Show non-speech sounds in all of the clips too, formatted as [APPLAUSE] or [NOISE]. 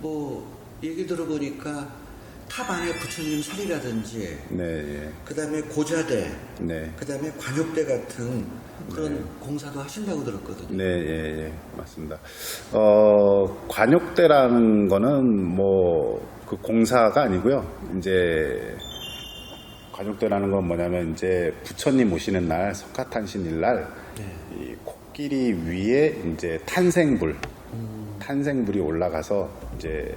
뭐 얘기 들어보니까 탑 안에 부처님 살이라든지 네, 예. 그다음에 고자대, 네. 그다음에 관육대 같은 그런 공사도 하신다고 들었거든요. 네, 예, 예, 맞습니다. 어, 관욕대라는 거는 뭐, 그 공사가 아니고요. 이제, 관욕대라는 건 뭐냐면, 이제, 부처님 오시는 날, 석가탄신일 날, 이 코끼리 위에 이제 탄생불, 탄생불이 올라가서, 이제,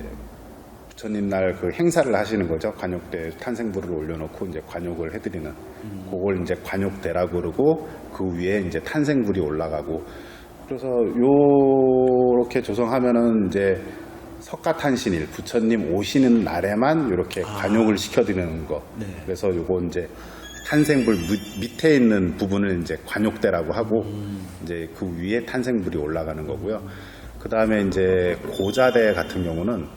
부처님 날 그 행사를 하시는 거죠. 관욕대 탄생불을 올려놓고 이제 관욕을 해드리는. 그걸 이제 관욕대라고 그러고 그 위에 이제 탄생불이 올라가고 그래서 요렇게 조성하면은 이제 석가탄신일 부처님 오시는 날에만 이렇게 관욕을 시켜드리는 거. 네. 그래서 요거 이제 탄생불 밑- 밑에 있는 부분을 이제 관욕대라고 하고 이제 그 위에 탄생불이 올라가는 거고요. 그 다음에 이제 고자대 같은 경우는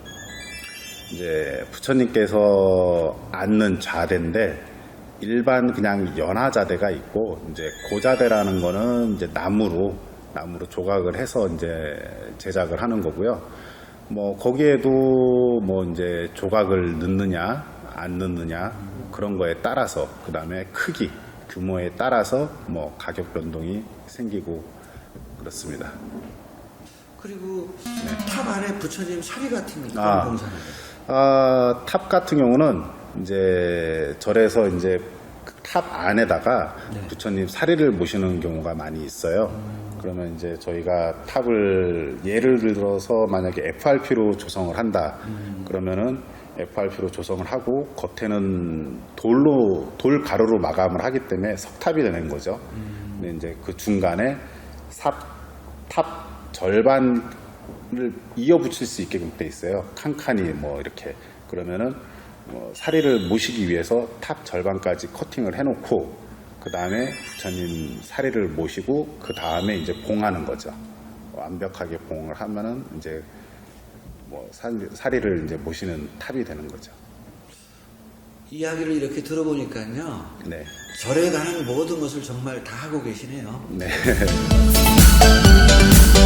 이제 부처님께서 앉는 좌대인데 일반 그냥 연화자대가 있고 이제 고자대라는 거는 이제 나무로 나무로 조각을 해서 이제 제작을 하는 거고요. 뭐 거기에도 뭐 이제 조각을 넣느냐 안 넣느냐 그런 거에 따라서 그 다음에 크기 규모에 따라서 뭐 가격 변동이 생기고 그렇습니다. 그리고 탑 안에 부처님 살이 같은 그런 아. 공사는 아, 탑 같은 경우는 이제 절에서 이제 그탑 안에다가 네. 부처님 사리를 모시는 경우가 많이 있어요. 그러면 이제 저희가 탑을 예를 들어서 만약에 FRP로 조성을 한다. 그러면은 FRP로 조성을 하고 겉에는 돌로 돌 가루로 마감을 하기 때문에 석탑이 되는 거죠. 근데 이제 그 중간에 삽, 탑 절반을 이어붙일 수 있게끔 돼 있어요. 칸칸이 뭐 이렇게 그러면은 뭐 사리를 모시기 위해서 탑 절반까지 커팅을 해놓고 그 다음에 부처님 사리를 모시고 그 다음에 이제 봉하는 거죠. 완벽하게 봉을 하면은 이제 뭐 사- 사리를 이제 모시는 탑이 되는 거죠. 이야기를 이렇게 들어보니까요. 네, 절에 관한 모든 것을 정말 다 하고 계시네요. 네. [LAUGHS]